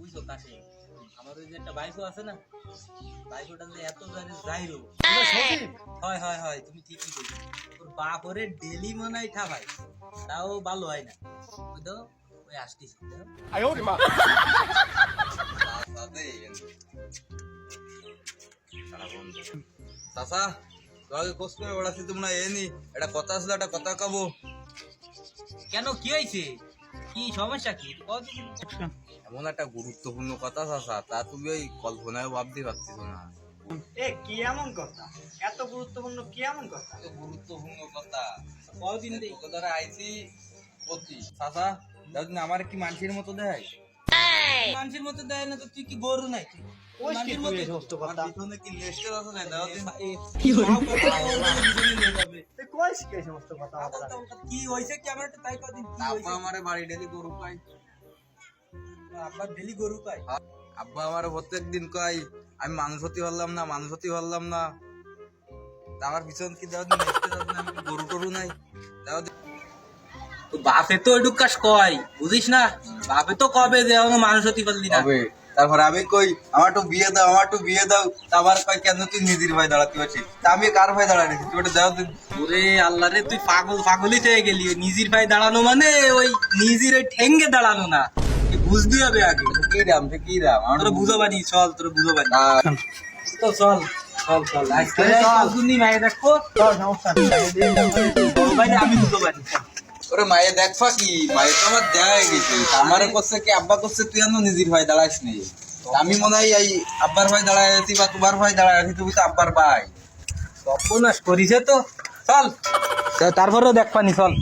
বুঝছ কাছে আমার ওই যে একটা বাইকও আছে না বাইকটা যে এত জানে যাইরো। হয় হয় হয় তুমি ঠিকই বলছো। ওর বাপ ওরে ডেলি মনে হয় ঠাপাই তাও ভালো হয় না। বুঝতো ওই আসতিস চাচা তোমাকে কোস করে বেড়াচ্ছি তোমরা এ নি একটা কথা আসলে একটা কথা কাবো। কেন কি হয়েছে? কি সমস্যা কি? দেখি। এমন একটা গুরুত্বপূর্ণ কথা চাচা তা তুমি ওই কল্পনায় ভাবতে পারছিস না। এ কি এমন কথা? এত গুরুত্বপূর্ণ কি এমন কথা? এত গুরুত্বপূর্ণ কথা। কদিন দেই তোকে ধরে আইছি প্রতি। চাচা আমার কি মানুষের মতো দেয় মানুষের মতো দেয় না তো তুই কি গরু নাই তুই কি হয়েছে? তাই কদিন আব্বা বাড়ি ডেলি গরু পাই আব্বা ডেলি গরু পায় আব্বা আমার প্রত্যেক দিন কয় আমি মানুষ হতে পারলাম না মানুষ হতে পারলাম না। আমার পিছন কি দাও গরু টরু নাই। দাও বাপে তো ওইটুক কাজ কয় বুঝিস না? বাপে তো কবে যে এখনও মানুষ হতে পারলি না। তারপর আমি কই আমার একটু বিয়ে দাও আমার একটু বিয়ে দাও। তা আবার কয় কেন তুই নিজের ভাই দাঁড়াতে পারছিস? তা আমি কার ভাই দাঁড়াতে তুই ওটা দাও ওরে আল্লাহ রে তুই পাগল পাগলই থেকে গেলি। ওই নিজের পায়ে দাঁড়ানো মানে ওই নিজের ওই ঠেঙ্গে দাঁড়ানো না। বুঝতে হবে আগে। কি রাম কি রাম? আমার তোর বুঝো বানি চল তোর বুঝো বানি। তো চল চল চল আজকে চল। কতদিনই মায়ে দেখো। নেই। ভাই আমি বুঝো বানি ওরে মায়ে দেখ ফাঁকি মায়ে তো আমার দেয় গেছে আমারে করছে কি? আব্বা করছে, তুই এমন নিজের ভাই দাঁড়াইস নি। আমি মনে হয় এই আব্বার ভাই দাঁড়ায় আছি বা তোমার ভাই দাঁড়ায় আছি, তুমি তো আব্বার ভাই। সর্বনাশ করিছে তো। চল। তারপরেও দেখ পানি, চল।